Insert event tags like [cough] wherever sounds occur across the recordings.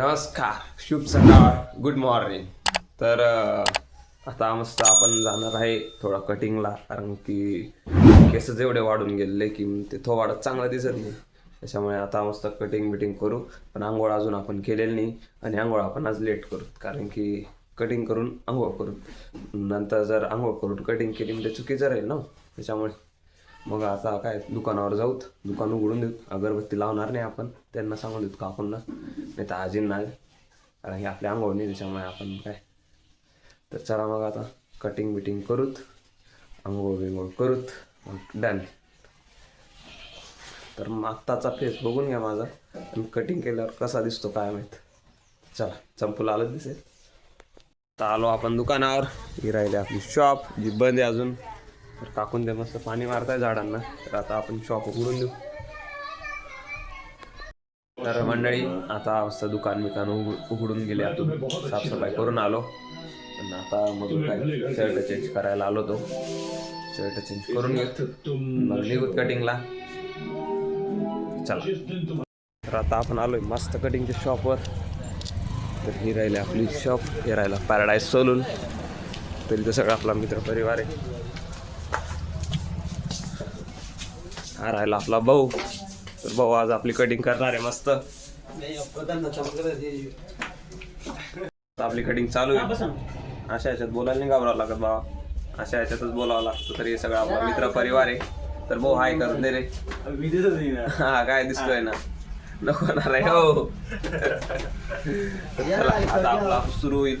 नमस्कार. शुभ सकाळ. गुड मॉर्निंग तर आता मस्त आपण जाणार आहे थोडा कटिंगला कारण की केस एवढे वाढून गेलेले की ते थो वाढत चांगलं दिसत नाही. त्याच्यामुळे आता मस्त कटिंग बिटिंग करू. पण आंघोळ अजून आपण केलेली नाही. आणि आंघोळ आपण आज लेट करू. कारण की कटिंग करून आंघोळ करू. नंतर जर आंघोळ करून कटिंग केली म्हणजे चुकीचं राहील ना? त्याच्यामुळे मग आता काय दुकानावर जाऊत दुकान उघडून देऊ. अगरबत्ती लावणार नाही आपण. त्यांना सांगून देऊ काकूंना नाही तर आजींना कारण हे आपल्या अंगावर नाही त्याच्यामुळे आपण काय? तर चला मग आता कटिंग बिटिंग करूत. अंघोळ बिंघोळ करूत. मग डन तर मग आत्ताचा फेस बघून घ्या माझा. आणि कटिंग केल्यावर कसा दिसतो काय माहीत? चला चंपूला आलंच दिसेल. तर आलो आपण दुकानावर. ही राहिली आपली शॉप जी बंद आहे अजून. तर काकून ते मस्त पाणी मारताय झाडांना. तर आता आपण शॉप उघडून देऊ. तर मंडळी आता मस्त दुकान बिकान उघडून गेले आतून. साफसफाई करून आलो. पण आता मग काय शर्ट चेंज करायला आलो तो. शर्ट चेंज करून घेत. मग निघूत कटिंगला चला. तर आता आपण आलोय मस्त कटिंगच्या शॉपवर तर ही राहिली आपली शॉप हे राहिला पॅराडाईज सोलून तरी तर सगळा आपला मित्र परिवार आहे. हा राहिला आपला भाऊ. तर भाऊ आज आपली कटिंग करणार आहे मस्त. आपली कटिंग चालू आहे. अशा ह्याच्यात बोलायला नाही घाबरावं लागत बाबा अशा ह्याच्यातच बोलावं लागतं तर हे सगळं आपला मित्र परिवार आहे. तर भाऊ हाय करून दे रे. हा काय दिसतोय ना. नको ना रे हो. चला आता आपला सुरू होईल.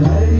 ধারে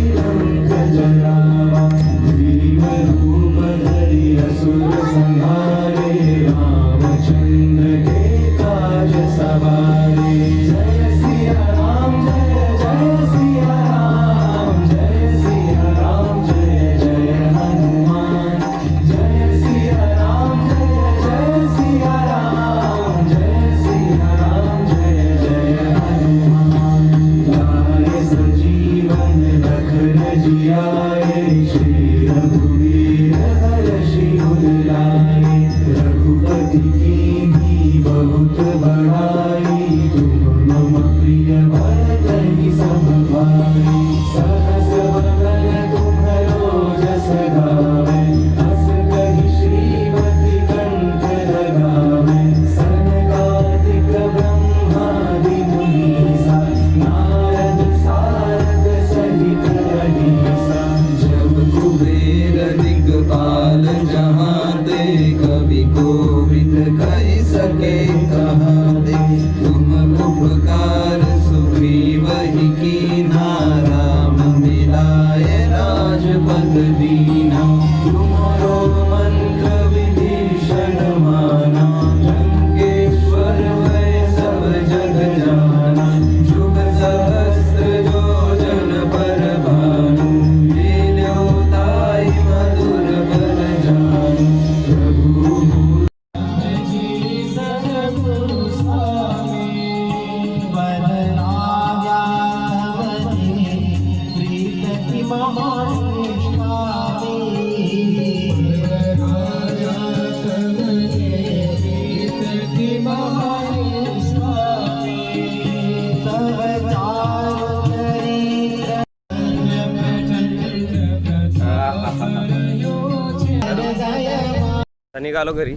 निघालो घरी.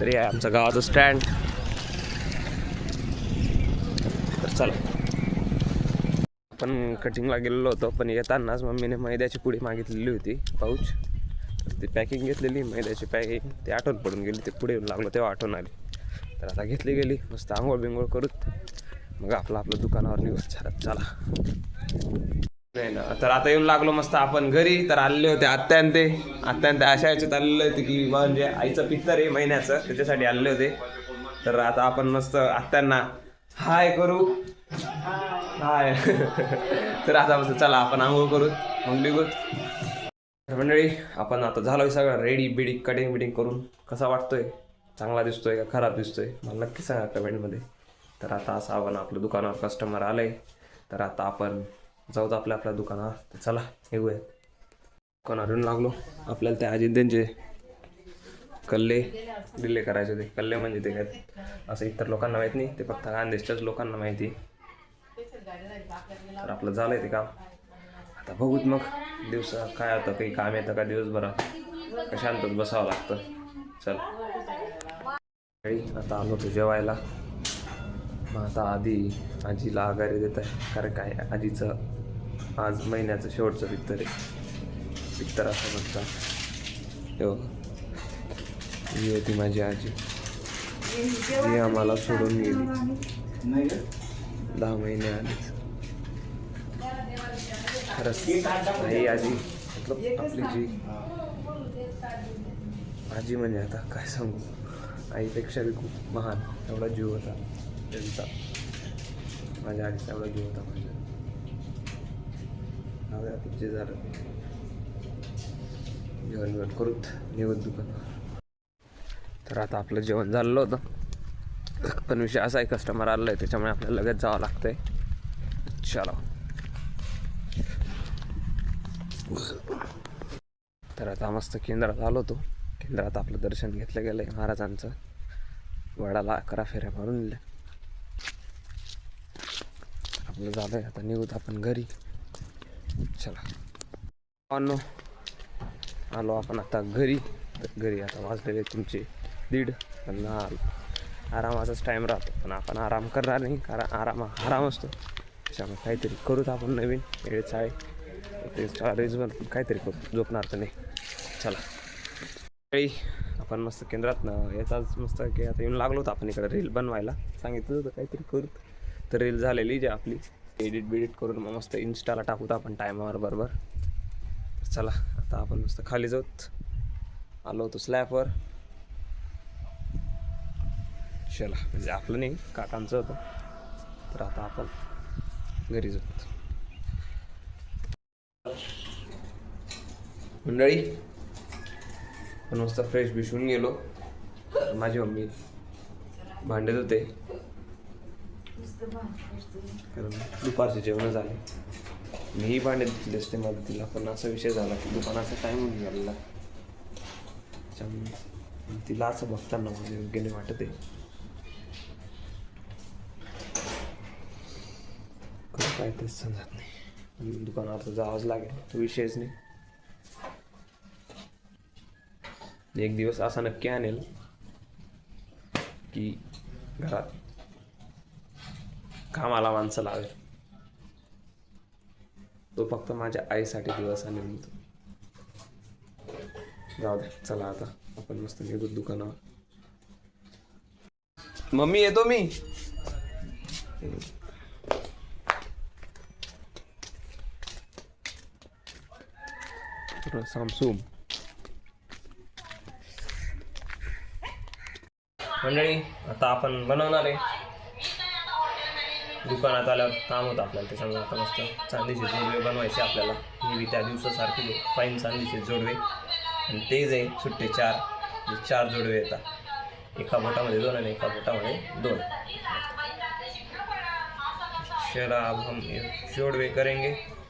तरी आहे आमचं गावाचं स्टँड तर चला. आपण कटिंगला गेलेलो होतो पण येतानाच मम्मीने मैद्याची पुडी मागितलेली होती पाऊच तर ती पॅकिंग घेतलेली मैद्याची पॅकिंग ते आठवण पडून गेली ते पुढे येऊन लागलो तेव्हा आठवण आली. तर आता घेतली गेली मस्त आंघोळ बिंघोळ करूत मग आपलं आपलं दुकानावर निघून चला. नाही ना. तर आता येऊन लागलो मस्त. आपण घरी तर आलेले होते आत्यान ते. आत्यान ते अशा याच्यात आलेले होते की म्हणजे आईचं पित्तर आहे महिन्याचं त्याच्यासाठी आलेले होते. तर आता आपण मस्त आत्यांना हाय करू. हाय. [laughs] तर आता मस्त चला आपण आंघोळ करू. मग निघू. तर मंडळी आपण आता झालोय सगळं रेडी बिडी कटिंग बिडिंग करून. कसा वाटतोय? चांगला दिसतोय का खराब दिसतोय? मला नक्की सांगा कमेंटमध्ये तर आता असं आपण आपलं दुकानावर कस्टमर आलंय. तर आता आपण जाऊ तर आपल्या आपल्या दुकानावर. तर चला निघूया दुकानावरून लागलो. आपल्याला त्या अजिंक्यांचे कल्ले डिले करायचे होते. कल्ले म्हणजे ते काय? असं इतर लोकांना माहीत नाही. ते फक्त खानदेशच्याच लोकांना माहिती. तर आपलं झालंय ते काम. आता बघूत मग दिवस काय होतं काही काम येतं का दिवसभरात? का शांतच बसावं लागतं? चल. आता आलो तो जेवायला. मग आता आधी आजीला आघारी देत आहे कारण काय आजीचं आज महिन्याचं शेवटचं पित्तर आहे. पित्तर असं म्हणतात हो ही होती माझी आजी. ती आम्हाला सोडून गेली. दहा महिने आधीच खरंच नाही आजी मतलब आपली जी आजी म्हणजे आता काय सांगू? आईपेक्षा बी खूप महान एवढा जीव होता. त्यांचा. माझ्या आजीचा एवढा जीव होता माझ्या जाऊ आता जे झालं. जेवण बिवण करूत निवत दुकान. तर आता आपलं जेवण झालेलं होतं. पण विषय असा आहे कस्टमर आलेलं आहे त्याच्यामुळे आपल्याला लगेच जावं लागतंय. चला. तर आता मस्त केंद्रात आलो होतो. केंद्रात आपलं दर्शन घेतलं गेलं आहे महाराजांचं. वडाला अकरा फेऱ्या मारून दिल्या. आपलं झालं आहे आता निघूत आपण घरी. चला. अनो आलो आपण आता घरी. घरी आता वाजलेले तुमचे दीड. पण आलो. आरामाचाच टाईम राहतो. पण आपण आराम करणार नाही कारण आराम हा आराम असतो. त्याच्यामुळे काहीतरी करूत आपण नवीन. वेळेचा आहे ते चाळीसवर काहीतरी करू. झोपणार तर नाही. चला. आपण मस्त केंद्रात ना याचाच मस्त की आता येऊन लागलो होतो आपण इकडे रील बनवायला. सांगितलं होतं काहीतरी करू तर रील झालेली जी आपली. एडिट बिडिट करून मग मस्त इन्स्टाला टाकूत आपण टायमावर बरोबर. तर चला आता आपण मस्त खाली जाऊत. आलो होतो स्लॅबवर चला म्हणजे आपलं नाही काकांचं होतं. तर आता आपण घरी जाऊ मंडळी पण मस्त फ्रेश बिशून गेलो. माझी मम्मी भांडत होते. कारण दुपारचे जेवण झाले. मीही भांडे दिले असते मदतीला पण असा विषय झाला की दुकानाचा टाईम होऊन गेलेला. त्याच्यामुळे तिला असं बघताना म्हणजे योग्य नाही वाटत आहे. काय तेच समजत नाही. दुकानात जावंच लागेल तो विषयच नाही. एक दिवस असा नक्की आणेल की घरात कामाला माणसं लावेल. तो फक्त माझ्या आईसाठी दिवस आणेल मी तो जाऊ दे चला आता. आपण मस्त निघू दुकानावर. मम्मी येतो मी. सामसूम मंडळी आता आपण बनवणार आहे. दुकानात आल्यावर काम होतं आपल्याला त्याच्यामुळे आता मस्त चांदीचे जोडवे बनवायचे आपल्याला. मी बी त्या दिवसासारखे फाईन चांदीचे जोडवे. आणि तेच आहे सुट्टे चार चार जोडवे येतात. एका बोटामध्ये दोन आणि एका बोटामध्ये दोन. शराब अब हम जोड़वे करेंगे.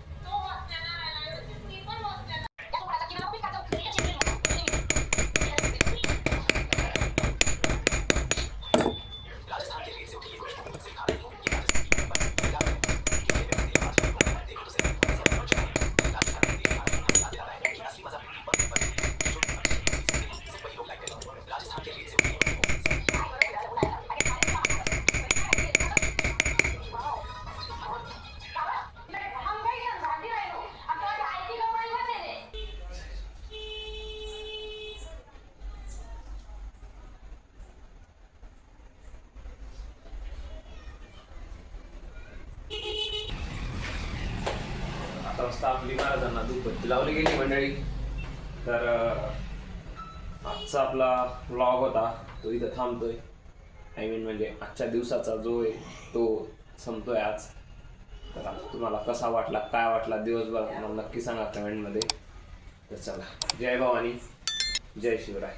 वाजता वाजता आपली महाराजांना धूपबत्ती लावली गेली मंडळी. तर आजचा आपला व्लॉग होता तो इथं थांबतोय. आय मीन म्हणजे आजच्या दिवसाचा जो आहे तो संपतोय आज. तर तुम्हाला कसा वाटला काय वाटला दिवसभर मला नक्की सांगा कमेंटमध्ये तर चला जय भवानी जय शिवराय.